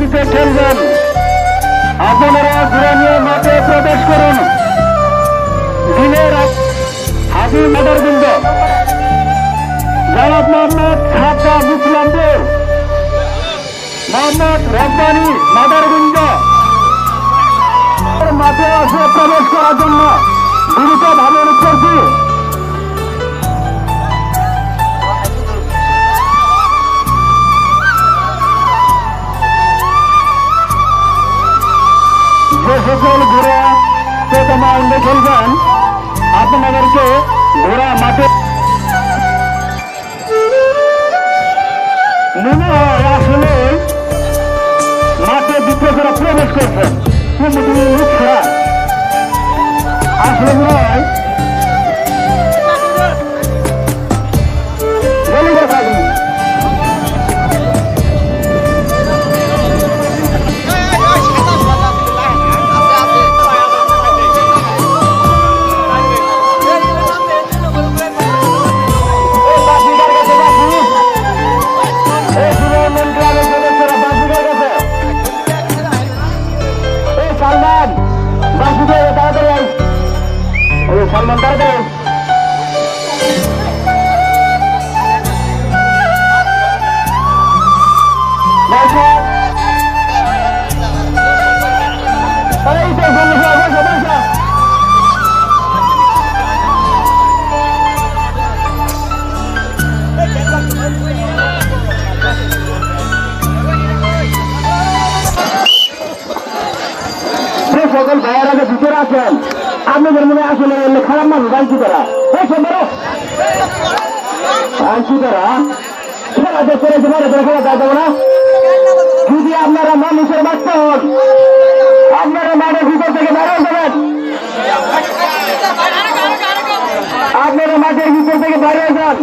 দিতে খেলবেন। আপনারা ঘুরে নিয়ে মাঠে প্রবেশ করুন। দিনের হাজি মাদার বৃন্দ জনাব মোহাম্মদ ছাপা মুসলামপুর মোহাম্মদ রব্বানি মাদার বৃন্দ মাঠে আসে প্রবেশ করার জন্য। দ্রুত ভাবে করছি যে রাউন্ডে খেলবেন আপনাদেরকে ঘোড়া মাঠে মনে হয় আসলে মাঠে বিপ্লবীরা প্রবেশ আসলে সকল ভাইয়েরা যে ভিতরে আছেন আপনাদের মনে হয় আসলে এলে খারাপ মানুষ আইসি তারা এই সব বেরো আইসি তারা খেলা দেশ করে তোমার খেলা খেলা যায় না। যদি আপনারা মানুষের বাচ্চা হন আপনারা মাঠের ভিতর থেকে বেরো যাবেন আপনারা মাঠের ভিতর থেকে বাইরে যান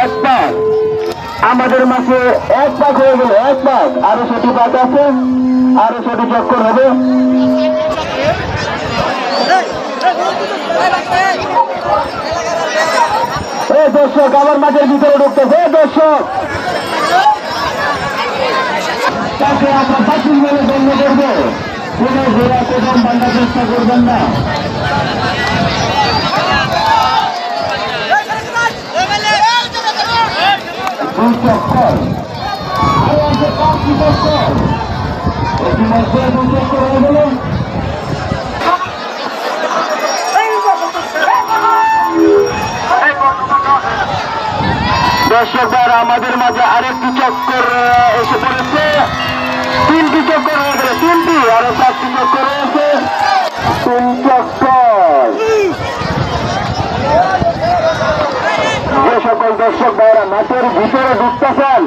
এক পাক। আমাদের মাসে এক পাক হয়ে গেল, এক পাক। আরও ছটি পাক আছে? আরও ছটি চক্কর হবে। দর্শক, আবার মাঠের ভিতরে ঢুকতেছে। দর্শক, তাকে আমরা বাতিল বলে গণ্য করব। কোনো ঘোড়া কোথাও বান্ধার চেষ্টা করবেন না দুই চক্কর আরও আছে পাঁচটি চক্কর ইতিমধ্যে দুই চক্কর হয়ে গেল দর্শক ভাইরা আমাদের মাঝে আরেকটি চক্কর এসে পড়েছে। তিনটি চক্কর হয়ে গেল, তিনটি। আরও চারটি চক্কর রয়েছে। তিন চক্কর। যে সকল দর্শক ভাইরা মাঠের ভিতরে ঢুকতেছেন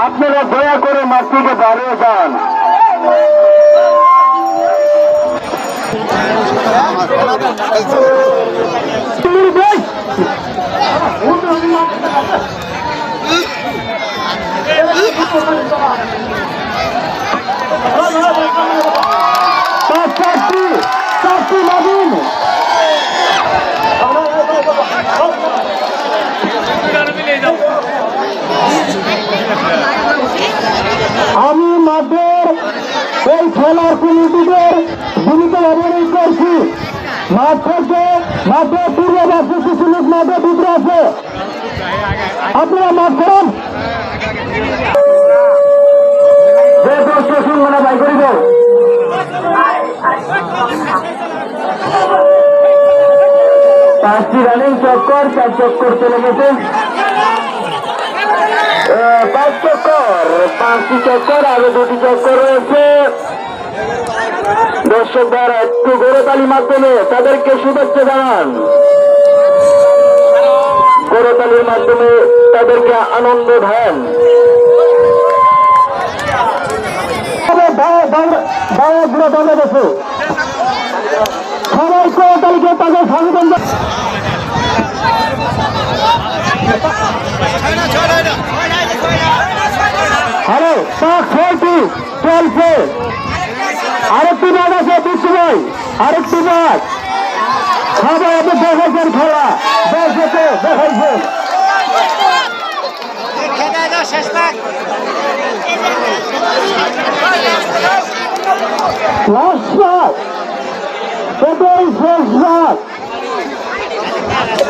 আপনারা দয়া করে মাঠ থেকে বাড়িয়ে যান চারটি চারটি নবীন আমি মাঠের এই খেলার কমিটিদের ভূমিকা অবলম্বন করছি। মাঠ থেকে মাঠে পূর্ববাসী কিছু লোক মাঠে ভিতরে আছে। আপনারা মাঠ করুন যে দর্শক শুনব না ভাই করিব পাঁচটি রানিং চক্কর চার চক্কর চলে গেছে পাঁচ চক্কর পাঁচটি চক্কর আরও দুটি চক্কর রয়েছে দর্শক দ্বারা একটু গৌরতালির মাধ্যমে তাদেরকে শুভেচ্ছা জানান গৌরতালির মাধ্যমে তাদেরকে আনন্দ দেন বাংলাদেশে সবাই গৌরতালিকে জানান। হ্যালো পাক ছয়টি, চলছে। আরেকটি মাঠ আছে বিশ্ব ভাই আরেকটি মাঠ সবাই আপনি দেখাইছেন খেলা। লাস্ট শট এটাই শেষ শট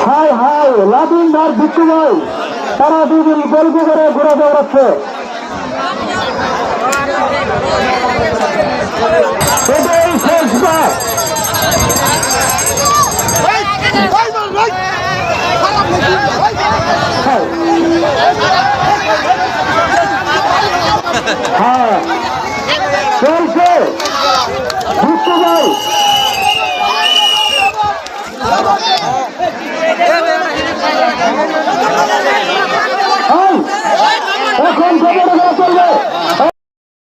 হাই হাই লাবিন আর বিক্রু ভাই, তারা দুজন গল্প করে ঘুরে দৌড়াচ্ছে। হ্যাঁ। চলছে। বিক্রু ভাই